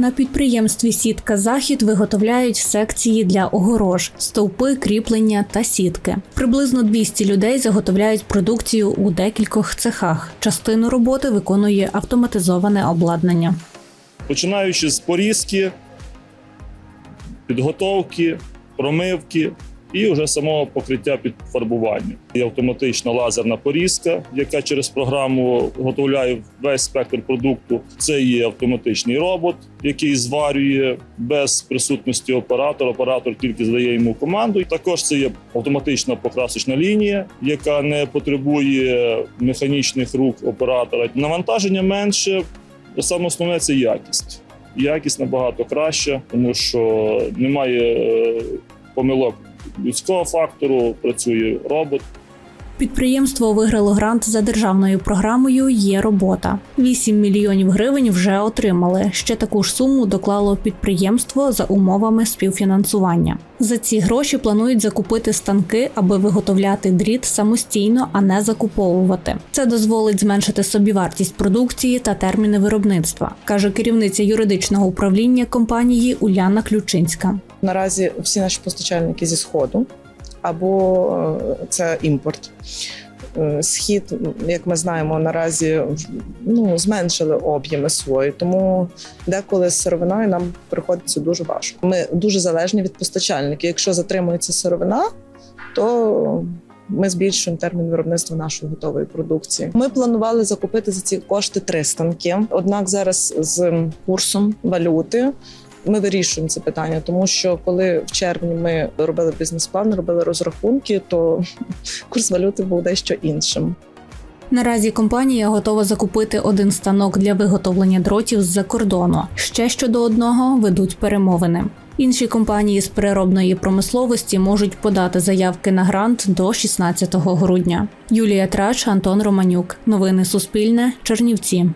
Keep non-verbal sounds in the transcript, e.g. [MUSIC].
На підприємстві Сітка Захід виготовляють секції для огорож, стовпи, кріплення та сітки. Приблизно 200 людей заготовляють продукцію у декількох цехах. Частину роботи виконує автоматизоване обладнання. починаючи з порізки, підготовки, промивки і вже самого покриття під фарбування. Є автоматична лазерна порізка, яка через програму виготовляє весь спектр продукту. Це є автоматичний робот, який зварює без присутності оператора. Оператор тільки здає йому команду. Також це є автоматична покрасочна лінія, яка не потребує механічних рук оператора. Навантаження менше. Саме основне це якість. Якість набагато краща, тому що немає е, помилок людського фактору, працює робот. Підприємство виграло грант за державною програмою Є робота. 8 мільйонів гривень вже отримали. Ще таку ж суму доклало підприємство за умовами співфінансування. За ці гроші планують закупити станки, аби виготовляти дріт самостійно, а не закуповувати. Це дозволить зменшити собівартість продукції та терміни виробництва, каже керівниця юридичного управління компанії Уляна Ключинська. Наразі всі наші постачальники зі сходу або е, це імпорт. Е, Схід, як ми знаємо, наразі ну, зменшили об'єми свої, тому деколи з сировиною нам приходиться дуже важко. Ми дуже залежні від постачальників. Якщо затримується сировина, то ми збільшуємо термін виробництва нашої готової продукції. Ми планували закупити за ці кошти три станки. Однак зараз з курсом валюти ми вирішуємо це питання, тому що коли в червні ми робили бізнес-план, робили розрахунки, то [LAUGHS] курс валюти був дещо іншим. Наразі компанія готова закупити один станок для виготовлення дротів з-за кордону. Ще щодо одного ведуть перемовини. Інші компанії з переробної промисловості можуть подати заявки на грант до 16 грудня. Юлія Трач, Антон Романюк. Новини Суспільне. Чернівці.